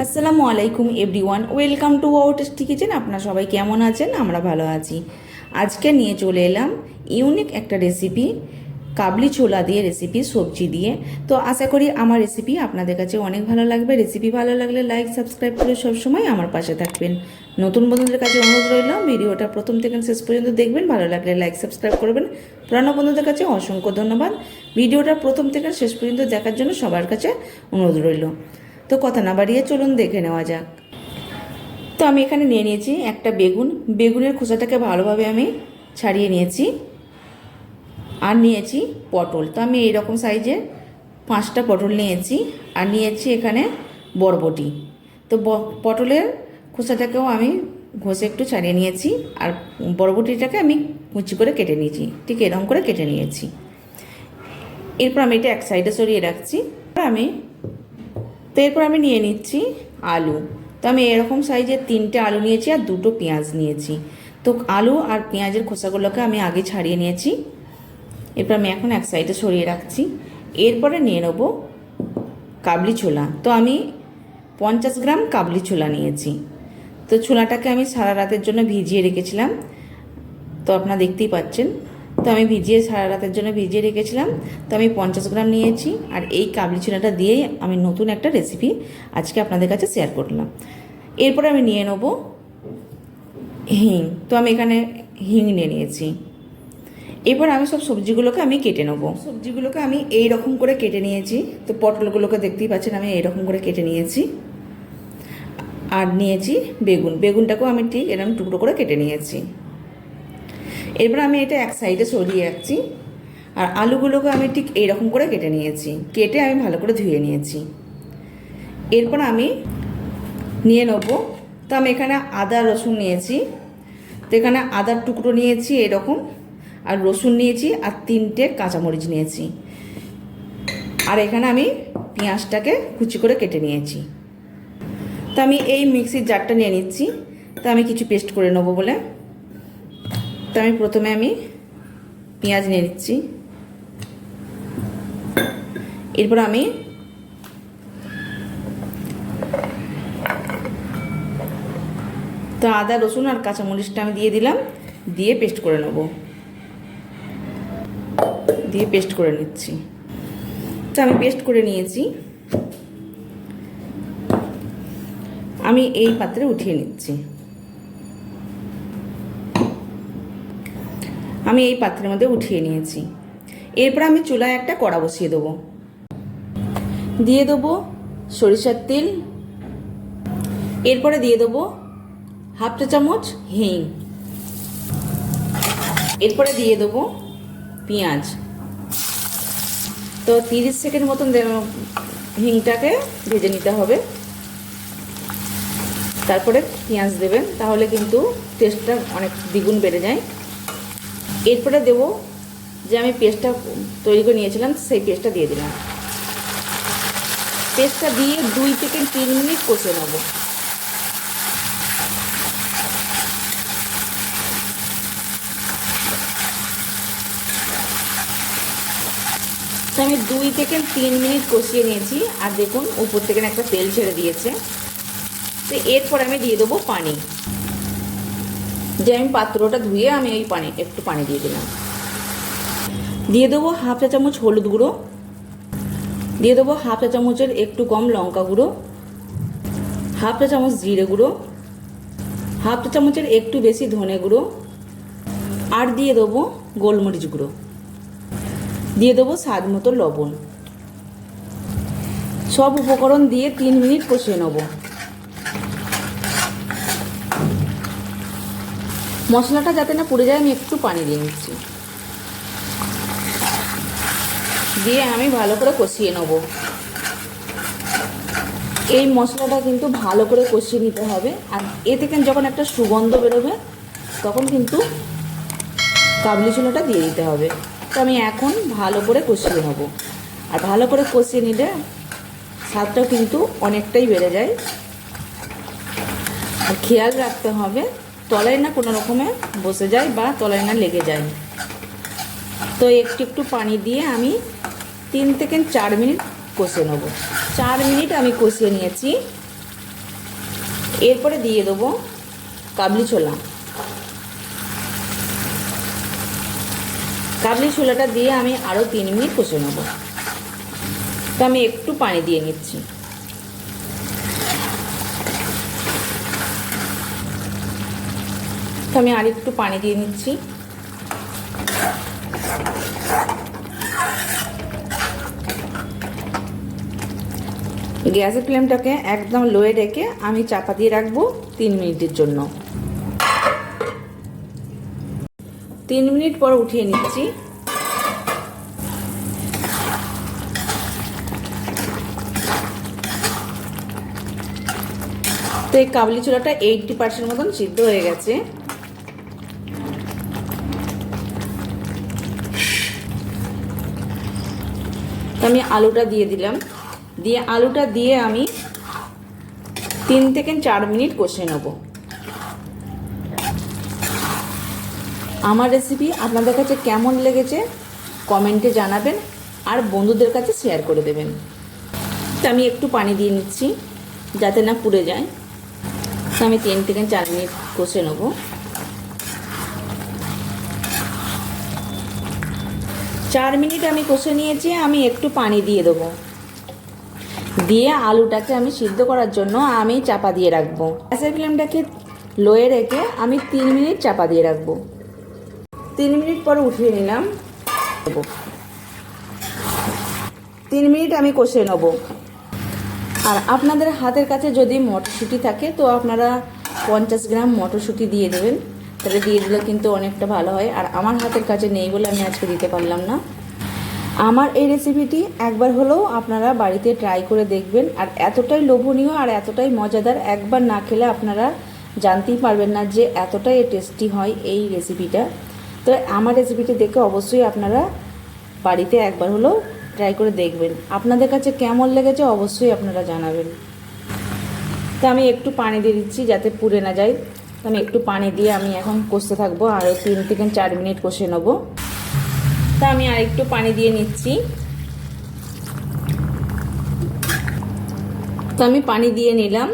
আসসালামু আলাইকুম everyone, welcome to our tasty kitchen. আপনারা সবাই কেমন আছেন? আমরা ভালো আছি। আজকে নিয়ে চলে এলাম ইউনিক একটা রেসিপি কাবলি ছোলা দিয়ে রেসিপি সবজি দিয়ে। তো আশা করি আমার রেসিপি আপনাদের কাছে অনেক ভালো লাগবে। রেসিপি ভালো লাগলে লাইক সাবস্ক্রাইব করে সবসময় আমার পাশে থাকবেন। নতুন বন্ধুদের কাছে অনুরোধ রইল ভিডিওটা প্রথম থেকে শেষ পর্যন্ত দেখবেন। ভালো লাগলে লাইক সাবস্ক্রাইব করবেন। পুরানো বন্ধুদের কাছে অসংখ্য ধন্যবাদ। ভিডিওটা প্রথম থেকে শেষ পর্যন্ত দেখার জন্য সবার কাছে অনুরোধ রইল। তো কথা না বাড়িয়ে চলুন দেখে নেওয়া যাক। তো আমি এখানে নিয়ে নিয়েছি একটা বেগুন। বেগুনের খোসাটাকে ভালোভাবে আমি ছাড়িয়ে নিয়েছি আর নিয়েছি পটল। তো আমি এইরকম সাইজের পাঁচটা পটল নিয়েছি আর নিয়েছি এখানে বরবটি। তো পটলের খোসাটাকেও আমি ঘষে একটু ছাড়িয়ে নিয়েছি আর বরবটিটাকে আমি কুচি করে কেটে নিয়েছি। ঠিক এরকম করে কেটে নিয়েছি। এরপর আমি এটা এক সাইডে সরিয়ে রাখছি। আমি তো এরপর আমি নিয়ে নিচ্ছি আলু। তো আমি এরকম সাইজের তিনটে আলু নিয়েছি আর দুটো পেঁয়াজ নিয়েছি। তো আলু আর পেঁয়াজের খোসাগুলোকে আমি আগে ছাড়িয়ে নিয়েছি। এরপর আমি এখন এক সাইডে সরিয়ে রাখছি। এরপরে নিয়ে নেব কাবলি ছোলা। তো আমি পঞ্চাশ গ্রাম কাবলি ছোলা নিয়েছি। তো ছোলাটাকে আমি সারা রাতের জন্য ভিজিয়ে রেখেছিলাম। তো আপনারা দেখতেই পাচ্ছেন। তো আমি ভিজিয়ে সারা রাতের জন্য ভিজিয়ে রেখেছিলাম। তো আমি পঞ্চাশ গ্রাম নিয়েছি আর এই কাবলি ছোলাটা দিয়েই আমি নতুন একটা রেসিপি আজকে আপনাদের কাছে শেয়ার করলাম। এরপরে আমি নিয়ে নেব হিং। তো আমি এখানে হিং নিয়ে নিয়েছি। এবার আমি সব সবজিগুলোকে আমি কেটে নেব। সবজিগুলোকে আমি এই রকম করে কেটে নিয়েছি। তো পটলগুলোকে দেখতেই পাচ্ছেন আমি এই রকম করে কেটে নিয়েছি। আর নিয়েছি বেগুন। বেগুনটাকেও আমি ঠিক এরকম টুকরো করে কেটে নিয়েছি। এরপর আমি এটা এক সাইডে সরিয়ে রাখছি। আর আলুগুলোকে আমি ঠিক এইরকম করে কেটে নিয়েছি। কেটে আমি ভালো করে ধুয়ে নিয়েছি। এরপর আমি নিয়ে নেব। তো আমি এখানে আদা, রসুন নিয়েছি। তো এখানে আদার টুকরো নিয়েছি এরকম। আর রসুন নিয়েছি আর তিনটে কাঁচামরিচ নিয়েছি। আর এখানে আমি পেঁয়াজটাকে কুচি করে কেটে নিয়েছি। তো আমি এই মিক্সির জারটা নিয়ে নিচ্ছি। তো আমি কিছু পেস্ট করে নেব বলে। তো আমি প্রথমে আমি পেঁয়াজ নিয়ে নিচ্ছি। এরপর আমি তো আদা, রসুন আর কাঁচামরিচটা আমি দিয়ে দিলাম, দিয়ে পেস্ট করে নেব। দিয়ে পেস্ট করে নিচ্ছি। তো আমি পেস্ট করে নিয়েছি। আমি এই পাত্রে উঠিয়ে নিচ্ছি। আমি এই পাত্রের মধ্যে উঠিয়ে নিয়েছি। এরপর আমি চুলায় একটা কড়া বসিয়ে দেবো। দিয়ে দেবো সরিষার তেল। এরপরে দিয়ে দেবো হাফ চা চামচ হিং। এরপরে দিয়ে দেবো পেঁয়াজ। তো তিরিশ সেকেন্ড মতন হিংটাকে ভেজে নিতে হবে। তারপরে পেঁয়াজ দেবেন, তাহলে কিন্তু টেস্টটা অনেক দ্বিগুণ বেড়ে যায়। এরপরে দেব যে আমি পেস্টটা তৈরি করে নিয়েছিলাম, সেই পেস্টটা দিয়ে দিলাম। পেস্টটা দিয়ে দুই থেকে তিন মিনিট কষে নেব। আমি দুই থেকে তিন মিনিট কষিয়ে নিয়েছি, আর দেখুন উপর থেকে একটা তেল ছেড়ে দিয়েছে। তো এরপর আমি দিয়ে দেবো পানি। যে আমি পাত্রটা ধুয়ে আমি এই পানি, একটু পানি দিয়ে দিলাম। দিয়ে দেবো হাফ চা চামচ হলুদ গুঁড়ো। দিয়ে দেবো হাফ চা চামচের একটু কম লঙ্কা গুঁড়ো। হাফ চা চামচ জিরে গুঁড়ো। হাফ চা চামচের একটু বেশি ধনে গুঁড়ো। আর দিয়ে দেবো গোলমরিচ গুঁড়ো। দিয়ে দেবো স্বাদ মতো লবণ। সব উপকরণ দিয়ে তিন মিনিট কষিয়ে নেব। মশলাটা যাতে না পুড়ে যায়, আমি একটু পানি দিয়ে নিচ্ছি। দিয়ে আমি ভালো করে কষিয়ে নেব। এই মশলাটা কিন্তু ভালো করে কষিয়ে নিতে হবে। আর এ থেকে যখন একটা সুগন্ধ বেরোবে, তখন কিন্তু কাবলি ছোলাটা দিয়ে দিতে হবে। তো আমি এখন ভালো করে কষিয়ে নেব। আর ভালো করে কষিয়ে নিলে স্বাদটাও কিন্তু অনেকটাই বেড়ে যায়। আর খেয়াল রাখতে হবে তলায় না কোনো রকমে বসে যায় বা তলায় না লেগে যায়। তো একটু একটু পানি দিয়ে আমি তিন থেকে চার মিনিট কষে নেব। চার মিনিট আমি কষিয়ে নিয়েছি। এরপরে দিয়ে দেবো কাবলি ছোলা। কাবলি ছোলাটা দিয়ে আমি আরও তিন মিনিট কষে নেব। তো আমি একটু পানি দিয়ে নিচ্ছি। তো আমি আর একটু পানি দিয়ে নিচ্ছি। গ্যাসের ফ্লেমটাকে একদম লোয়ে রেখে আমি চাপা দিয়ে রাখব তিন মিনিটের জন্য। তিন মিনিট পর উঠিয়ে নিচ্ছি। তো এই কাবলি ছোলাটা এইটটি পার্সেন্ট মতন সিদ্ধ হয়ে গেছে। তো আমি আলুটা দিয়ে দিলাম। দিয়ে আলুটা দিয়ে আমি তিন থেকে চার মিনিট কষে নেব। আমার রেসিপি আপনাদের কাছে কেমন লেগেছে কমেন্টে জানাবেন আর বন্ধুদের কাছে শেয়ার করে দেবেন। তো আমি একটু পানি দিয়ে নিচ্ছি যাতে না পুড়ে যায়। তো আমি তিন থেকে চার মিনিট কষে নেব। চার মিনিট আমি কষে নিয়েছি, আমি একটু পানি দিয়ে দেবো। দিয়ে আলুটাকে আমি সিদ্ধ করার জন্য আমি চাপা দিয়ে রাখব। গ্যাসের ফ্লেমটাকে লোয়ে রেখে আমি তিন মিনিট চাপা দিয়ে রাখব। তিন মিনিট পর উঠিয়ে নিলাম। তিন মিনিট আমি কষে নেব। আর আপনাদের হাতের কাছে যদি মটরশুঁটি থাকে, তো আপনারা পঞ্চাশ গ্রাম মটরশুঁটি দিয়ে দেবেন। তাহলে দিয়ে দিলে কিন্তু অনেকটা ভালো হয়। আর আমার হাতের কাছে নেই বলে আমি আজকে দিতে পারলাম না। আমার এই রেসিপিটি একবার হলেও আপনারা বাড়িতে ট্রাই করে দেখবেন। আর এতটাই লোভনীয় আর এতটাই মজাদার একবার না খেলে আপনারা জানতেই পারবেন না যে এতটাই টেস্টি হয় এই রেসিপিটা তো আমার রেসিপিটি দেখে অবশ্যই আপনারা বাড়িতে একবার হলেও ট্রাই করে দেখবেন। আপনাদের কাছে কেমন লেগেছে অবশ্যই আপনারা জানাবেন। তো আমি একটু পানি দিয়ে দিচ্ছি যাতে পুড়ে না যায়। আমি একটু পানি দিয়ে আমি এখন কষতে থাকব, আর তিন থেকে চার মিনিট কষে নেব। তা আমি আর একটু পানি দিয়ে নিচ্ছি। তো আমি পানি দিয়ে নিলাম।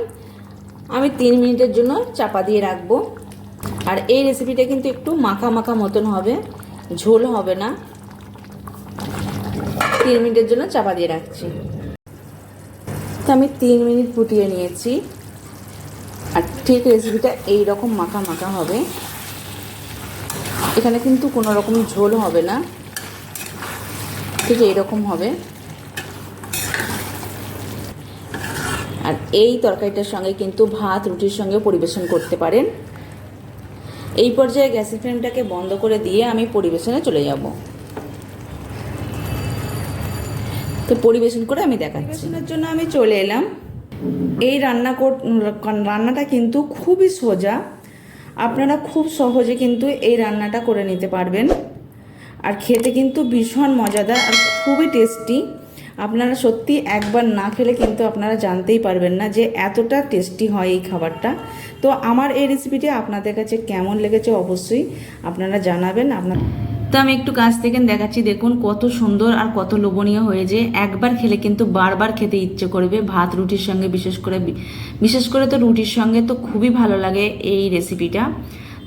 আমি তিন মিনিটের জন্য চাপা দিয়ে রাখব। আর এই রেসিপিটা কিন্তু একটু মাখা মাখা মতন হবে, ঝোল হবে না। তিন মিনিটের জন্য চাপা দিয়ে রাখছি। তো আমি তিন মিনিট ফুটিয়ে নিয়েছি। আর ঠিক রেসিপিটা এই রকম মাখা মাখা হবে। এখানে কিন্তু কোনো রকম ঝোল হবে না। ঠিক এইরকম হবে। আর এই তরকারিটার সঙ্গে কিন্তু ভাত, রুটির সঙ্গে পরিবেশন করতে পারেন। এই পর্যায়ে গ্যাসের ফ্লেমটাকে বন্ধ করে দিয়ে আমি পরিবেশনে চলে যাব। তো পরিবেশন করে আমি দেখাচ্ছি। জন্য আমি চলে এলাম। এই রান্না রান্নাটা কিন্তু খুবই সোজা। আপনারা খুব সহজে কিন্তু এই রান্নাটা করে নিতে পারবেন। আর খেতে কিন্তু ভীষণ মজাদার আর খুবই টেস্টি। আপনারা সত্যি একবার না খেলে কিন্তু আপনারা জানতেই পারবেন না যে এতটা টেস্টি হয় এই খাবারটা। তো আমার এই রেসিপিটি আপনাদের কাছে কেমন লেগেছে অবশ্যই আপনারা জানাবেন। আপনার তো আমি একটু কাছ থেকে দেখাচ্ছি, দেখুন কত সুন্দর আর কত লোভনীয় হয়ে যে একবার খেলে কিন্তু বারবার খেতে ইচ্ছে করবে, ভাত, রুটির সঙ্গে বিশেষ করে বিশেষ করে তো রুটির সঙ্গে তো খুবই ভালো লাগে এই রেসিপিটা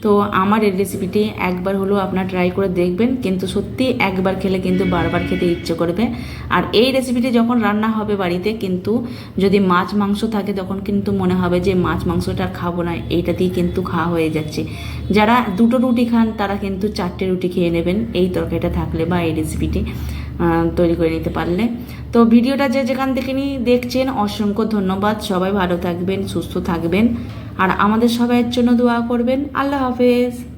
তো আমার এই রেসিপিটি একবার হলেও আপনার ট্রাই করে দেখবেন, কিন্তু সত্যি একবার খেলে কিন্তু বারবার খেতে ইচ্ছে করবে। আর এই রেসিপিটি যখন রান্না হবে বাড়িতে, কিন্তু যদি মাছ মাংস থাকে, তখন কিন্তু মনে হবে যে মাছ মাংসটা খাব না এইটা এইটাতেই কিন্তু খাওয়া হয়ে যাচ্ছে। যারা দুটো রুটি খান, তারা কিন্তু চারটে রুটি খেয়ে নেবেন, এই তরকারিটা থাকলে বা এই রেসিপিটি তৈরি করে নিতে পারলে। তো ভিডিওটা যে যেখান থেকে নিয়ে দেখছেন, অসংখ্য ধন্যবাদ। সবাই ভালো থাকবেন, সুস্থ থাকবেন। আর আমাদের সবাইয়ের জন্য দোয়া করবেন। আল্লাহ হাফেজ।